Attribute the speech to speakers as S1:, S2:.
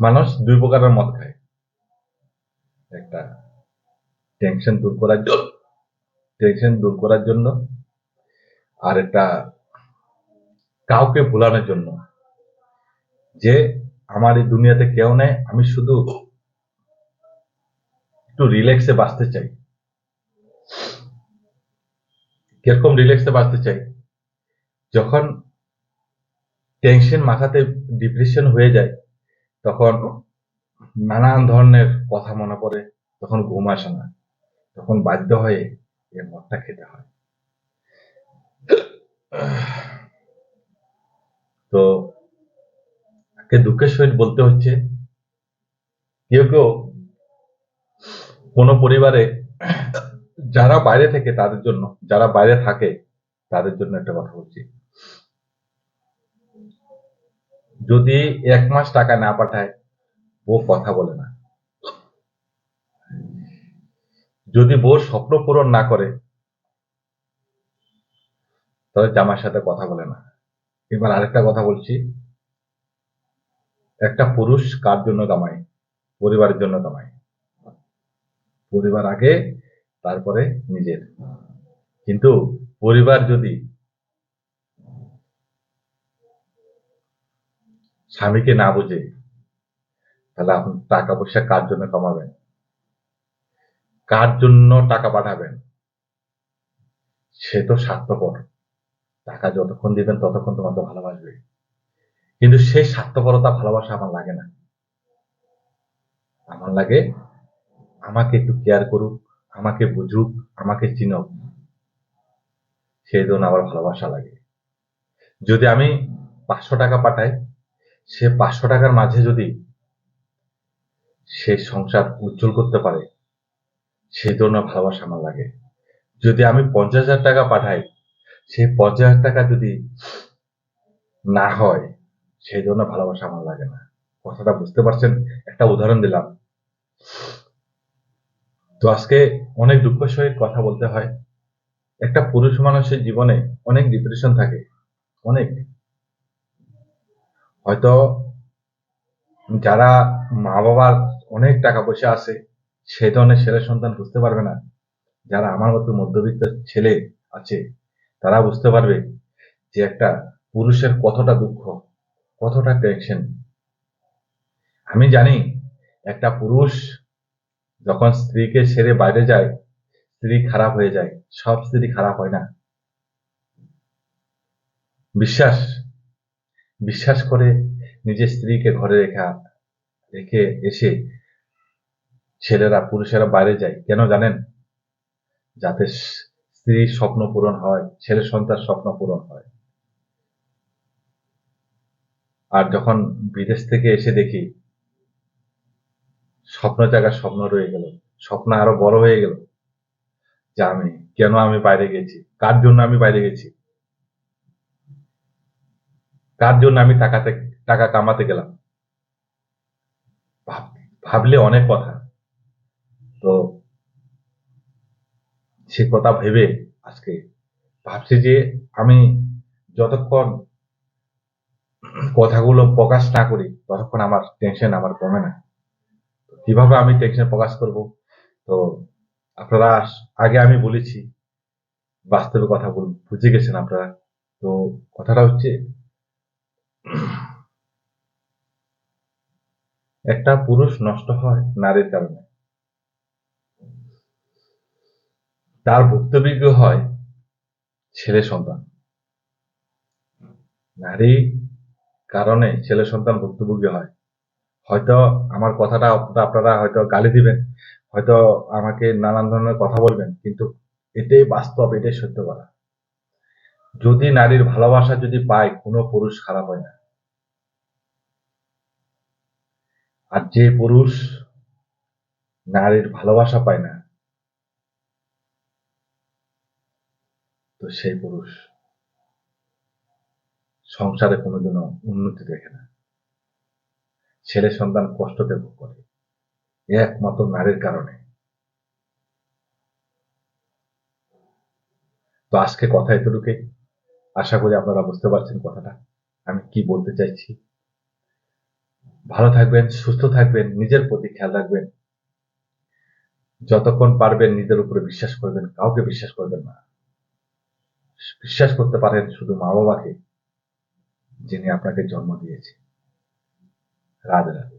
S1: মানুষ দুই প্রকারের মদ খায়। একটা টেনশন দূর করার জন্য টেনশন দূর করার জন্য, আর একটা কাউকে ভুলানোর জন্য। যে আমার এই দুনিয়াতে কেউ নেই, আমি শুধু একটু রিল্যাক্সে বাঁচতে চাই। কীরকম রিল্যাক্সে বাঁচতে চাই? যখন টেনশন মাথাতে ডিপ্রেশন হয়ে যায় তখন নানান ধরনের কথা মনে পড়ে, তখন ঘুম আসে না। তখন বাধ্য হয়ে এই মদটা খেতে হয়। তো তাকে দুঃখের সহিত বলতে হচ্ছে, কেউ কেউ কোনো পরিবারে যারা বাইরে থেকে তাদের জন্য, যারা বাইরে থাকে তাদের জন্য একটা কথা বলছি। যদি এক মাস টাকা না পাঠায় ও কথা বলে না। যদি বোর স্বপ্ন পূরণ না করে, তাহলে জামার সাথে কথা বলে না। এবার আরেকটা কথা বলছি, একটা পুরুষ কার জন্য কামায়? পরিবারের জন্য কামায়। পরিবার আগে, তারপরে নিজের। কিন্তু পরিবার যদি স্বামীকে না বুঝে তাহলে আপনি টাকা পয়সা কার জন্য কমাবেন? কার জন্য টাকা পাঠাবেন? সে তো স্বার্থপর। টাকা যতক্ষণ দিবেন ততক্ষণ তোমাকে ভালোবাসবে। কিন্তু সেই স্বার্থপরতা, ভালোবাসা আমার লাগে না। আমার লাগে আমাকে একটু কেয়ার করুক, আমাকে বুঝুক, আমাকে চিনুক। সেই জন্য আমার ভালোবাসা লাগে। যদি আমি পাঁচশো টাকা পাঠাই সে পাঁচশো টাকার মাঝে যদি সে সংসার উজ্জ্বল করতে পারে সেই জন্য ভালোবাসা আমার লাগে। যদি আমি পঞ্চাশ হাজার টাকা পাঠাই সেই পঞ্চাশ হাজার টাকা যদি না হয় সেই জন্য ভালোবাসা আমার লাগে না। কথাটা বুঝতে পারছেন? একটা উদাহরণ দিলাম। তো আজকে অনেক দুঃখ সহিত কথা বলতে হয়। একটা পুরুষ মানুষের জীবনে অনেক ডিপ্রেশন থাকে। অনেক। হয়তো যারা মা বাবার অনেক টাকা পয়সা আছে, সে ধরনের ছেলে সন্তান বুঝতে পারবে না। যারা আমার মতো মধ্যবিত্ত ছেলে আছে, তারা বুঝতে পারবে যে একটা পুরুষের কতটা দুঃখ, কতটা টেনশন আমি জানি একটা পুরুষ যখন স্ত্রীকে ছেড়ে বাইরে যায়, স্ত্রী খারাপ হয়ে যায়, সব স্ত্রী খারাপ হয় না। বিশ্বাস বিশ্বাস করে নিজের স্ত্রীকে ঘরে রেখা রেখে এসে ছেলেরা, পুরুষেরা বাইরে যায়। কেন জানেন? যাতে স্ত্রীর স্বপ্ন পূরণ হয়, ছেলে সন্তান স্বপ্ন পূরণ হয়। আর যখন বিদেশ থেকে এসে দেখি, স্বপ্ন জায়গার স্বপ্ন রয়ে গেল, স্বপ্ন আরও বড় হয়ে গেল যে আমি, কেন আমি বাইরে গেছি? কার জন্য আমি বাইরে গেছি? কার জন্য আমি টাকাতে, টাকা কামাতে গেলাম। ভাবলে অনেক কথা। তো সে কথা ভেবে আজকে ভাবছি যে আমি যতক্ষণ কথাগুলো প্রকাশ না করি, ততক্ষণ আমার টেনশন আমার কমে না। কীভাবে আমি টেনশন প্রকাশ করব? তো আপনারা আগে আমি বলেছি, বাস্তবে কথা বুঝে গেছেন আপনারা। তো কথাটা হচ্ছে একটা পুরুষ নষ্ট হয় নারীর কারণে। তার ভুক্তযোগ্য হয় ছেলে সন্তান। নারী কারণে ছেলে সন্তান ভুক্তভোগী হয়। হয়তো আমার কথাটা আপনারা- হয়তো গালি দিবেন, হয়তো আমাকে নানান ধরনের কথা বলবেন, কিন্তু এটাই বাস্তব, এটাই সত্য কথা। যদি নারীর ভালোবাসা যদি পায়, কোনো পুরুষ খারাপ হয় না। আর যে পুরুষ নারীর ভালোবাসা পায় না, তো সেই পুরুষ সংসারে কোনোদিনও উন্নতি দেখে না। ছেলে সন্তান কষ্টতে ভোগ করে একমাত্র নারীর কারণে। তো আজকে কথা এতটুকুই। আশা করি আপনারা বুঝতে পারছেন কথাটা। আমি কি বলতে চাইছি ভালো থাকবেন, সুস্থ থাকবেন, নিজের প্রতি খেয়াল রাখবেন। যতক্ষণ পারবেন নিজের উপরে বিশ্বাস করবেন, কাউকে বিশ্বাস করবেন না। বিশ্বাস করতে পারেন শুধু মা বাবাকে যিনি আপনাকে জন্ম দিয়েছে রাধে রাধে।